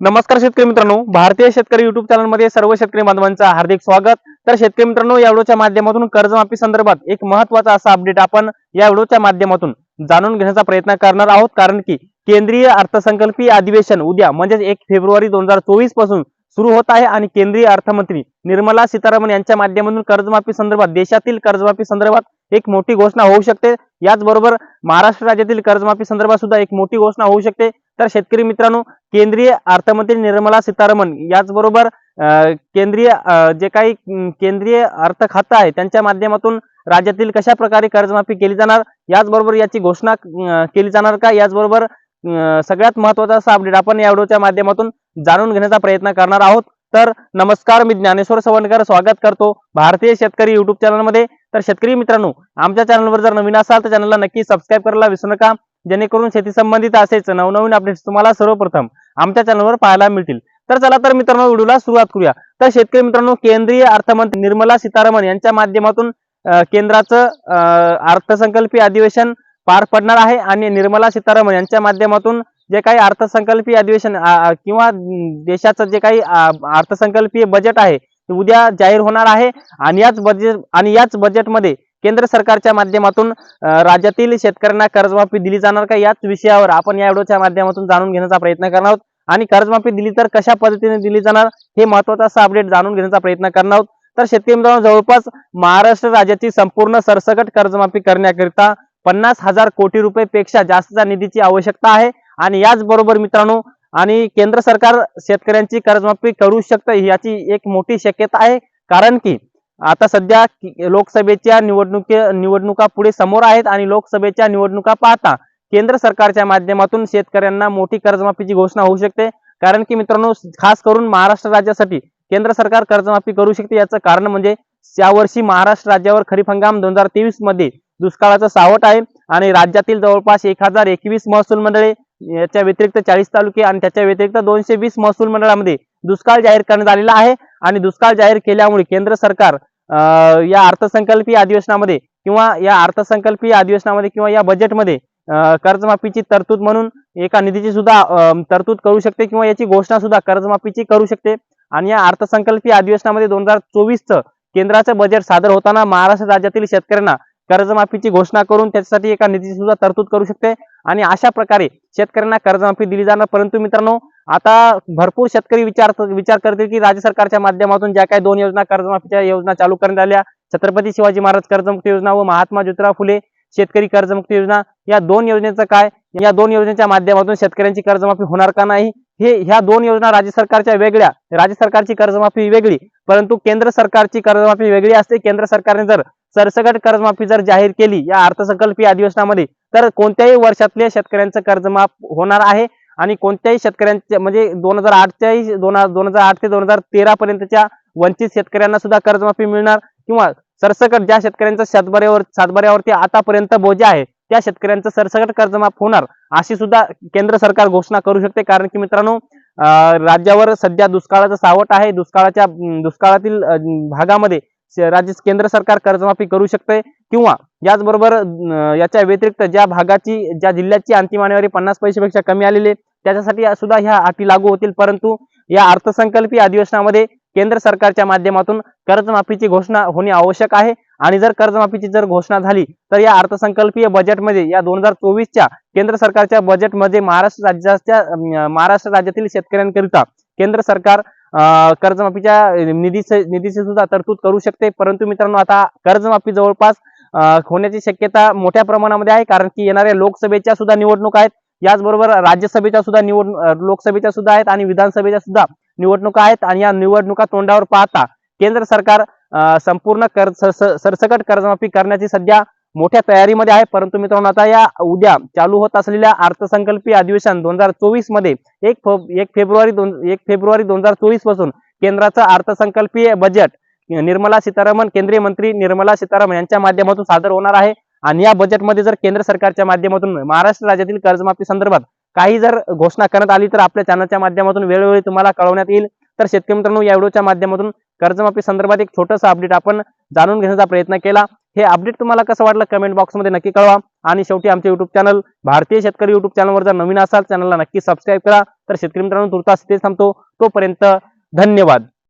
नमस्कार शेतकरी मित्रांनो भारतीय शेतकरी युट्यूब चॅनलमध्ये सर्व शेतकरी बांधवांचं हार्दिक स्वागत. तर शेतकरी मित्रांनो या व्हिडिओच्या माध्यमातून कर्जमाफी संदर्भात एक महत्त्वाचा असा अपडेट आपण या व्हिडिओच्या माध्यमातून जाणून घेण्याचा प्रयत्न करणार आहोत. कारण की केंद्रीय अर्थसंकल्पीय अधिवेशन उद्या म्हणजेच एक फेब्रुवारी दोन हजार चोवीसपासून सुरू होत आहे आणि केंद्रीय अर्थमंत्री निर्मला सीतारामन यांच्या माध्यमातून कर्जमाफी संदर्भात देशातील कर्जमाफी संदर्भात एक मोठी घोषणा होऊ शकते. याचबरोबर महाराष्ट्र राज्यातील कर्जमाफी संदर्भात सुद्धा एक मोठी घोषणा होऊ शकते. तर शेतकरी मित्रांनो केंद्रीय अर्थमंत्री निर्मला सीतारामन याचबरोबर अं, केंद्रीय जे काही केंद्रीय अर्थ खातं आहे त्यांच्या माध्यमातून राज्यातील कशा प्रकारे कर्जमाफी केली जाणार याचबरोबर याची घोषणा केली जाणार का याचबरोबर अं, सगळ्यात महत्त्वाचा असा अपडेट आपण या व्हिडिओच्या माध्यमातून जाणून घेण्याचा प्रयत्न करणार आहोत. तर नमस्कार मी ज्ञानेश्वर सवंडकर स्वागत करतो भारतीय शेतकरी युट्यूब चॅनलमध्ये तर शेतकरी मित्रांनो आमच्या चॅनलवर जर नवीन असाल तर चॅनलला नक्की सबस्क्राईब करायला विसरू नका. जेणेकरून शेती संबंधित असेच नवनवीन अपडेट्स तुम्हाला सर्वप्रथम आमच्या चॅनलवर पाहायला मिळतील. तर चला तर मित्रांनो व्हिडिओला सुरुवात करूया. तर शेतकरी मित्रांनो केंद्रीय अर्थमंत्री निर्मला सीतारामन यांच्या माध्यमातून केंद्राचं अं, अर्थसंकल्पीय अधिवेशन पार पडणार आहे. आणि निर्मला सीतारामन यांच्या माध्यमातून जे काही अर्थसंकल्पीय अधिवेशन किंवा देशाचं जे काही अर्थसंकल्पीय बजेट आहे ते उद्या जाहीर होणार आहे. आणि याच बजेट आणि याच बजेटमध्ये केंद्र सरकारच्या माध्यमातून राज्यातील शेतकऱ्यांना कर्जमाफी दिली जाणार का? याच विषयावर आपण या व्हिडिओच्या माध्यमातून जाणून घेण्याचा प्रयत्न करणार आहोत. आणि कर्जमाफी दिली तर कशा पद्धतीने दिली जाणार? हे महत्त्वाचा असं अपडेट जाणून घेण्याचा प्रयत्न करणार आहोत. तर शेतकरी मित्रांनो जवळपास महाराष्ट्र राज्याची संपूर्ण सरसकट कर्जमाफी करण्याकरिता पन्नास हजार कोटी रुपये पेक्षा जास्तच्या निधीची आवश्यकता आहे. आणि याचबरोबर मित्रांनो आणि केंद्र सरकार शेतकऱ्यांची कर्जमाफी करू शकतं याची एक मोठी शक्यता आहे. कारण की आता सध्या लोकसभेच्या निवडणुकी निवडणुका पुढे समोर आहेत आणि लोकसभेच्या निवडणुका पाहता केंद्र सरकारच्या माध्यमातून शेतकऱ्यांना मोठी कर्जमाफीची घोषणा होऊ शकते. कारण की मित्रांनो खास करून महाराष्ट्र राज्यासाठी केंद्र सरकार कर्जमाफी करू शकते याचं कारण म्हणजे यावर्षी महाराष्ट्र राज्यावर खरीप हंगाम दोन हजार तेवीसमध्ये दुष्काळाचं सावट आहे आणि राज्यातील जवळपास एक हजार एकवीस महसूल मंडळे याच्या व्यतिरिक्त चाळीस तालुके आणि त्याच्या व्यतिरिक्त दोनशे वीस महसूल मंडळामध्ये दुष्काळ जाहीर करण्यात आलेला आहे आणि दुष्काळ जाहीर केल्यामुळे केंद्र सरकार अं, या अर्थसंकल्पीय अधिवेशनामध्ये किंवा या अर्थसंकल्पीय अधिवेशनामध्ये किंवा या बजेटमध्ये कर्जमाफीची तरतूद म्हणून एका निधीची सुद्धा तरतूद करू शकते किंवा याची घोषणा सुद्धा कर्जमाफीची करू शकते. आणि या अर्थसंकल्पीय अधिवेशनामध्ये दोन हजार चोवीसचं केंद्राचं बजेट सादर होताना महाराष्ट्र राज्यातील शेतकऱ्यांना कर्जमाफीची घोषणा करून त्याच्यासाठी एका निधीची सुद्धा तरतूद करू शकते. आणि अशा प्रकारे शेतकऱ्यांना कर्जमाफी दिली जाणार. परंतु मित्रांनो आता भरपूर शेतकरी विचार विचार करतील की राज्य सरकारच्या माध्यमातून ज्या काही दोन योजना कर्जमाफीच्या योजना चालू करण्यात आल्या. छत्रपती शिवाजी महाराज कर्जमुक्ती योजना व महात्मा ज्योतिराव फुले शेतकरी कर्जमुक्ती योजना. या दोन योजनेचं काय? या दोन योजनेच्या माध्यमातून शेतकऱ्यांची कर्जमाफी होणार का नाही? हे ह्या दोन योजना राज्य सरकारच्या वेगळ्या. राज्य सरकारची कर्जमाफी वेगळी. परंतु केंद्र सरकारची कर्जमाफी वेगळी असते. केंद्र सरकारने जर सरसकट कर्जमाफी जर जाहीर केली या अर्थसंकल्पीय अधिवेशनामध्ये तर कोणत्याही वर्षातल्या शेतकऱ्यांचं कर्जमाफ होणार आहे आणि कोणत्याही शेतकऱ्यांचे म्हणजे दोन हजार आठच्याही दोन दोन हजार आठ ते दोन हजार तेरा पर्यंतच्या वंचित शेतकऱ्यांना सुद्धा कर्जमाफी मिळणार किंवा सरसकट ज्या शेतकऱ्यांचं सातबाऱ्यावर सातबाऱ्यावरती आतापर्यंत बोजे आहे त्या शेतकऱ्यांचं सरसकट कर्जमाफ होणार अशी सुद्धा केंद्र सरकार घोषणा करू शकते. कारण की मित्रांनो राज्यावर सध्या दुष्काळाचं सावट आहे. दुष्काळाच्या दुष्काळातील भागामध्ये राज्य केंद्र सरकार कर्जमाफी करू शकते किंवा याचबरोबर याच्या व्यतिरिक्त ज्या भागाची ज्या जिल्ह्याची अंतिम आणेवारी पन्नास पैशापेक्षा कमी आलेली त्याच्यासाठी सुद्धा ह्या अटी लागू होतील. परंतु या अर्थसंकल्पीय अधिवेशनामध्ये केंद्र सरकारच्या माध्यमातून कर्जमाफीची घोषणा होणे आवश्यक आहे. आणि जर कर्जमाफीची जर घोषणा झाली तर या अर्थसंकल्पीय बजेटमध्ये या दोन हजार चोवीसच्या केंद्र सरकारच्या बजेटमध्ये महाराष्ट्र राज्याच्या महाराष्ट्र राज्यातील शेतकऱ्यांकरिता केंद्र सरकार कर्जमाफीच्या निधीचे निधीची सुद्धा तरतूद करू शकते. परंतु मित्रांनो आता कर्जमाफी जवळपास होण्याची शक्यता मोठ्या प्रमाणामध्ये आहे. कारण की येणाऱ्या लोकसभेच्या सुद्धा निवडणूक आहेत. याचबरोबर राज्यसभेच्या सुद्धा निवड लोकसभेच्या सुद्धा आहेत आणि विधानसभेच्या सुद्धा निवडणुका आहेत. आणि या निवडणुका तोंडावर पाहता केंद्र सरकार संपूर्ण कर सरसकट कर्जमाफी करण्याची सध्या मोठ्या तयारीमध्ये आहे. परंतु मित्रांनो आता या उद्या चालू होत असलेल्या अर्थसंकल्पीय अधिवेशन दोन हजार चोवीसमध्ये एक फ- एक फेब्रुवारी दोन एक फेब्रुवारी दोन हजार चोवीसपासून केंद्राचं अर्थसंकल्पीय बजेट निर्मला सीतारामन केंद्रीय मंत्री निर्मला सीतारामन यांच्या माध्यमातून सादर होणार आहे. आणि या बजेटमध्ये जर केंद्र सरकारच्या माध्यमातून महाराष्ट्र राज्यातील कर्जमाफी संदर्भात काही जर घोषणा करण्यात आली तर आपल्या चॅनलच्या माध्यमातून वेळोवेळी तुम्हाला कळवण्यात येईल. तर शेतकरी मित्रांनो या व्हिडिओच्या माध्यमातून कर्जमाफी संदर्भात एक छोटंसं अपडेट आपण जाणून घेण्याचा प्रयत्न केला. हे अपडेट तुम्हाला कसं वाटलं कमेंट बॉक्समध्ये नक्की कळवा. आणि शेवटी आमचे युट्यूब चॅनल भारतीय शेतकरी युट्यूब चॅनलवर जर नवीन असाल चॅनलला नक्की सबस्क्राईब करा. तर शेतकरी मित्रांनो तुर्तास इथेच थांबतो. तोपर्यंत धन्यवाद.